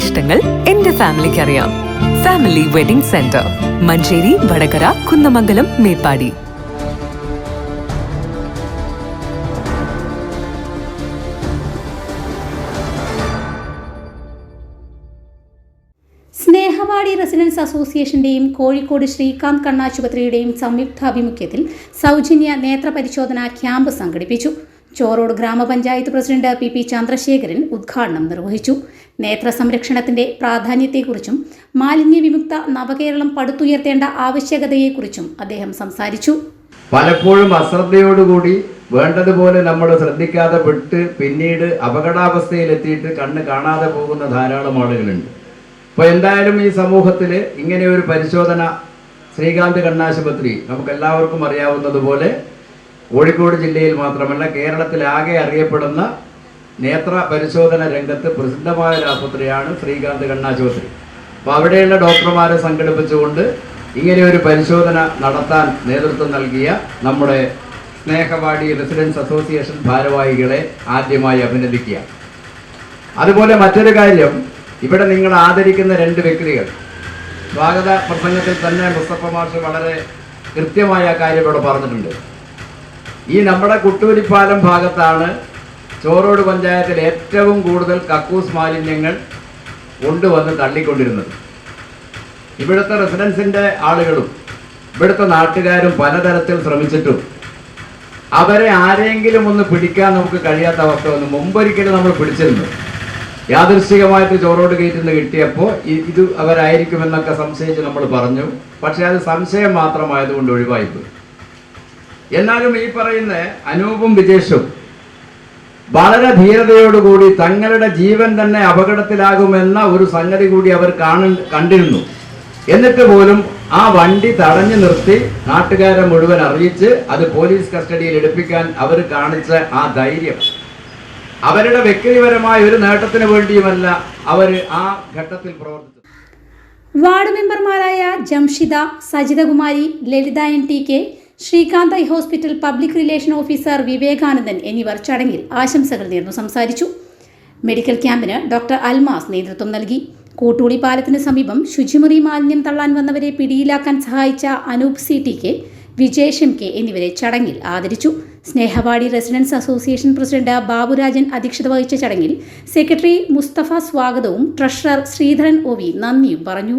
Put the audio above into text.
ഇഷ്ടങ്ങൾ എന്റെ ഫാമിലിക്ക് അറിയാം family wedding centre Manjeri Vadakara Kunnamangalam Meppadi. Snehavadi residents അസോസിയേഷന്റെയും Kozhikode Sreekanth കണ്ണാശുപത്രിയുടെയും സംയുക്താഭിമുഖ്യത്തിൽ സൗജന്യ നേത്ര പരിശോധന ക്യാമ്പ് സംഘടിപ്പിച്ചു. ചോറോട് ഗ്രാമപഞ്ചായത്ത് പ്രസിഡന്റ് പി പി ചന്ദ്രശേഖരൻ ഉദ്ഘാടനം നിർവഹിച്ചു. നേത്ര സംരക്ഷണത്തിന്റെ പ്രാധാന്യത്തെക്കുറിച്ചും മാലിന്യ വിമുക്ത നവകേരളം പടുത്തുയർത്തേണ്ട ആവശ്യകതയെക്കുറിച്ചും അദ്ദേഹം സംസാരിച്ചു. പലപ്പോഴും അശ്രദ്ധയോടുകൂടി വേണ്ടതുപോലെ നമ്മൾ ശ്രദ്ധിക്കാതെ വിട്ട് പിന്നീട് അപകടാവസ്ഥയിലെത്തിയിട്ട് കണ്ണ് കാണാതെ പോകുന്ന ധാരാളം ആളുകളുണ്ട്. അപ്പോൾ എന്തായാലും ഈ സമൂഹത്തിൽ ഇങ്ങനെ ഒരു പരിശോധന ശ്രീകാന്ത് കണ്ണാശുപത്രി നമുക്ക് എല്ലാവർക്കും അറിയാവുന്നതുപോലെ കോഴിക്കോട് ജില്ലയിൽ മാത്രമല്ല കേരളത്തിലാകെ അറിയപ്പെടുന്ന നേത്ര പരിശോധന രംഗത്ത് പ്രസിദ്ധമായ ഒരു ആശുപത്രിയാണ് ശ്രീകാന്ത് കണ്ണാശുപത്രി അപ്പോൾ അവിടെയുള്ള ഡോക്ടർമാരെ സംഘടിപ്പിച്ചുകൊണ്ട് ഇങ്ങനെ ഒരു പരിശോധന നടത്താൻ നേതൃത്വം നൽകിയ നമ്മുടെ സ്നേഹവാടി റെസിഡൻസ് അസോസിയേഷൻ ഭാരവാഹികളെ ആദ്യമായി അഭിനന്ദിക്കുക. അതുപോലെ മറ്റൊരു കാര്യം ഇവിടെ നിങ്ങൾ ആദരിക്കുന്ന രണ്ട് വ്യക്തികൾ. സ്വാഗത പ്രസംഗത്തിൽ തന്നെ മുസ്തഫ മാഷ് വളരെ കൃത്യമായ കാര്യം ഇവിടെ പറഞ്ഞിട്ടുണ്ട്. ഈ നമ്മുടെ കുട്ടൂരിപ്പാലം ഭാഗത്താണ് ചോറോട് പഞ്ചായത്തിൽ ഏറ്റവും കൂടുതൽ കക്കൂസ് മാലിന്യങ്ങൾ കൊണ്ടുവന്ന് തള്ളിക്കൊണ്ടിരുന്നത്. ഇവിടുത്തെ റെസിഡൻസിന്റെ ആളുകളും ഇവിടുത്തെ നാട്ടുകാരും പലതരത്തിൽ ശ്രമിച്ചിട്ടും അവരെ ആരെങ്കിലും ഒന്ന് പിടിക്കാൻ നമുക്ക് കഴിയാത്ത അവസ്ഥ വന്നു മുമ്പൊരിക്കലും നമ്മൾ പിടിച്ചിരുന്നു. യാദൃശികമായിട്ട് ചോറോട് ഗേറ്റിൽ നിന്ന് കിട്ടിയപ്പോൾ ഇത് അവരായിരിക്കുമെന്നൊക്കെ സംശയിച്ച് നമ്മൾ പറഞ്ഞു. പക്ഷേ അത് സംശയം മാത്രമായതുകൊണ്ട് ഒഴിവായിപ്പോയി. എന്നാലും ഈ പറയുന്ന അനൂപും വിജേഷും വളരെ ധീരതയോടുകൂടി തങ്ങളുടെ ജീവൻ തന്നെ അപകടത്തിലാകുമെന്ന ഒരു സംഗതി കൂടി അവർ കാണ കണ്ടിരുന്നു. എന്നിട്ട് പോലും ആ വണ്ടി തടഞ്ഞു നിർത്തി നാട്ടുകാരെ മുഴുവൻ അറിയിച്ച് അത് പോലീസ് കസ്റ്റഡിയിൽ എടുപ്പിക്കാൻ അവർ കാണിച്ച ആ ധൈര്യം. അവരുടെ വ്യക്തിപരമായ ഒരു നേട്ടത്തിന് വേണ്ടിയുമല്ല അവർ ആ ഘട്ടത്തിൽ പ്രവർത്തിച്ചു വാർഡ് മെമ്പർമാരായ Jamshida Sajithakumari Lalitha N T K Sreekanth eye hospital public relation officer Vivekanandan എന്നിവർ ചടങ്ങിൽ ആശംസകൾ നേർന്നു സംസാരിച്ചു. മെഡിക്കൽ ക്യാമ്പിന് ഡോക്ടർ അൽമാസ് നേതൃത്വം നൽകി. കൂട്ടുകുടി പാലത്തിന് സമീപം ശുചിമുറി മാലിന്യം തള്ളാൻ വന്നവരെ പിടിയിലാക്കാൻ സഹായിച്ച Anoop C T K Vijesh M K എന്നിവരെ ചടങ്ങിൽ ആദരിച്ചു. Snehavadi residents association president Baburajan അധ്യക്ഷത വഹിച്ച ചടങ്ങിൽ സെക്രട്ടറി മുസ്തഫ സ്വാഗതവും ട്രഷറർ ശ്രീധരൻ ഒ വി നന്ദിയും പറഞ്ഞു.